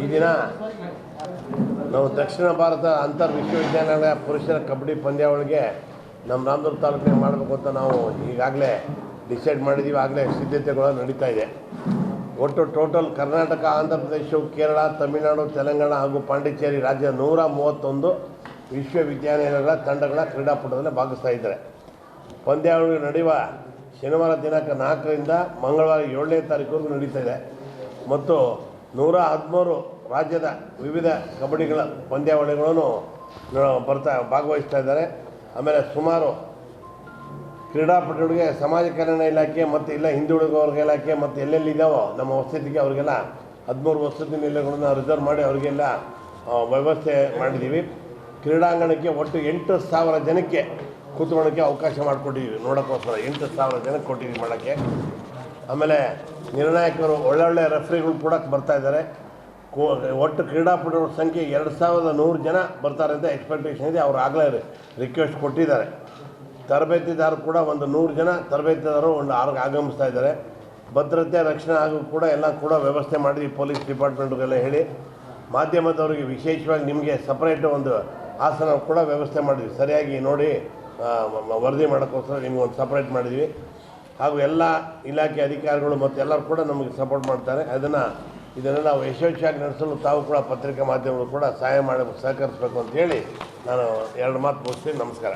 ಈ ದಿನ ನಾವು ದಕ್ಷಿಣ ಭಾರತ ಅಂತರ್ ವಿಶ್ವವಿದ್ಯಾನಿಲಯ ಪುರುಷರ ಕಬಡ್ಡಿ ಪಂದ್ಯಾವಳಿಗೆ ನಮ್ಮ ರಾಮದುರ್ಗ ತಾಲೂಕಿನ ಮಾಡಬೇಕು ಅಂತ ನಾವು ಈಗಾಗಲೇ ಡಿಸೈಡ್ ಮಾಡಿದ್ದೀವಿ ಆಗಲೇ ಸಿದ್ಧತೆಗಳು ನಡೀತಾ ಇದೆ. ಒಟ್ಟು ಟೋಟಲ್ ಕರ್ನಾಟಕ, ಆಂಧ್ರ ಪ್ರದೇಶ, ಕೇರಳ, ತಮಿಳುನಾಡು, ತೆಲಂಗಾಣ ಹಾಗೂ ಪಾಂಡಿಚೇರಿ ರಾಜ್ಯ ನೂರ ಮೂವತ್ತೊಂದು ವಿಶ್ವವಿದ್ಯಾನಿಲಯಗಳ ತಂಡಗಳ ಕ್ರೀಡಾಪಟುದಲ್ಲಿ ಭಾಗಿಸ್ತಾ ಇದ್ದಾರೆ. ಪಂದ್ಯಾವಳಿ ನಡೆಯುವ ಶನಿವಾರ ದಿನಾಂಕ ನಾಲ್ಕರಿಂದ ಮಂಗಳವಾರ ಏಳನೇ ತಾರೀಕುವರೆಗೂ ನಡೀತಾ ಇದೆ. ಮತ್ತು ನೂರ ಹದಿಮೂರು ರಾಜ್ಯದ ವಿವಿಧ ಕಬಡ್ಡಿಗಳ ಪಂದ್ಯಾವಳಿಗಳನ್ನು ಬರ್ತಾ ಭಾಗವಹಿಸ್ತಾ ಇದ್ದಾರೆ. ಆಮೇಲೆ ಸುಮಾರು ಕ್ರೀಡಾಪಟುಗಳಿಗೆ ಸಮಾಜ ಕಲ್ಯಾಣ ಇಲಾಖೆ ಮತ್ತು ಇಲ್ಲ ಹಿಂದುಳಿದ ವರ್ಗ ಇಲಾಖೆ ಮತ್ತು ಎಲ್ಲೆಲ್ಲಿ ಇದ್ದಾವೋ ನಮ್ಮ ವಸತಿಗೆ ಅವರಿಗೆಲ್ಲ ಹದಿಮೂರು ವಸತಿ ನಿಲಯಗಳನ್ನ ರಿಸರ್ವ್ ಮಾಡಿ ಅವರಿಗೆಲ್ಲ ವ್ಯವಸ್ಥೆ ಮಾಡಿದ್ದೀವಿ. ಕ್ರೀಡಾಂಗಣಕ್ಕೆ ಒಟ್ಟು ಎಂಟು ಸಾವಿರ ಜನಕ್ಕೆ ಕೂತ್ಕೊಳ್ಳೋಕ್ಕೆ ಅವಕಾಶ ಮಾಡಿಕೊಟ್ಟಿದ್ದೀವಿ. ನೋಡೋಕ್ಕೋಸ್ಕರ ಎಂಟು ಸಾವಿರ ಜನಕ್ಕೆ ಕೊಟ್ಟಿದ್ದೀವಿ ಮಾಡೋಕ್ಕೆ. ಆಮೇಲೆ ನಿರ್ಣಾಯಕರು ಒಳ್ಳೊಳ್ಳೆ ರೆಫ್ರಿಗಳು ಕೂಡ ಬರ್ತಾ ಇದ್ದಾರೆ. ಒಟ್ಟು ಕ್ರೀಡಾಪಟುಗಳ ಸಂಖ್ಯೆ ಎರಡು ಸಾವಿರದ ನೂರು ಜನ ಬರ್ತಾರೆ ಅಂತ ಎಕ್ಸ್ಪೆಕ್ಟೇಷನ್ ಇದೆ. ಅವ್ರು ಆಗಲೇ ರಿಕ್ವೆಸ್ಟ್ ಕೊಟ್ಟಿದ್ದಾರೆ. ತರಬೇತಿದಾರರು ಕೂಡ ಒಂದು ನೂರು ಜನ, ತರಬೇತಿದಾರರು ಒಂದು ಆರು ಆಗಮಿಸ್ತಾ ಇದ್ದಾರೆ. ಭದ್ರತೆ, ರಕ್ಷಣೆ ಹಾಗೂ ಕೂಡ ಎಲ್ಲ ಕೂಡ ವ್ಯವಸ್ಥೆ ಮಾಡಿದ್ವಿ ಪೊಲೀಸ್ ಡಿಪಾರ್ಟ್ಮೆಂಟ್ಗೆಲ್ಲ ಹೇಳಿ, ಮಾಧ್ಯಮದವರಿಗೆ ವಿಶೇಷವಾಗಿ ನಿಮಗೆ ಸಪ್ರೇಟ್ ಒಂದು ಆಸನ ಕೂಡ ವ್ಯವಸ್ಥೆ ಮಾಡಿದ್ವಿ. ಸರಿಯಾಗಿ ನೋಡಿ ವರದಿ ಮಾಡೋಕ್ಕೋಸ್ಕರ ನಿಮ್ಗೆ ಒಂದು ಸಪ್ರೇಟ್ ಮಾಡಿದ್ವಿ. ಹಾಗೂ ಎಲ್ಲ ಇಲಾಖೆ ಅಧಿಕಾರಿಗಳು ಮತ್ತು ಎಲ್ಲರೂ ಕೂಡ ನಮಗೆ ಸಪೋರ್ಟ್ ಮಾಡ್ತಾರೆ. ಅದನ್ನು ಇದನ್ನೆಲ್ಲ ಯಶಸ್ವಿಯಾಗಿ ನಡೆಸಲು ತಾವು ಕೂಡ ಪತ್ರಿಕಾ ಮಾಧ್ಯಮಗಳು ಕೂಡ ಸಹಾಯ ಮಾಡಬೇಕು ಸಹಕರಿಸಬೇಕು ಅಂತ ಹೇಳಿ ನಾನು ಎರಡು ಮಾತು ಮುಗಿಸ್ತೀನಿ. ನಮಸ್ಕಾರ.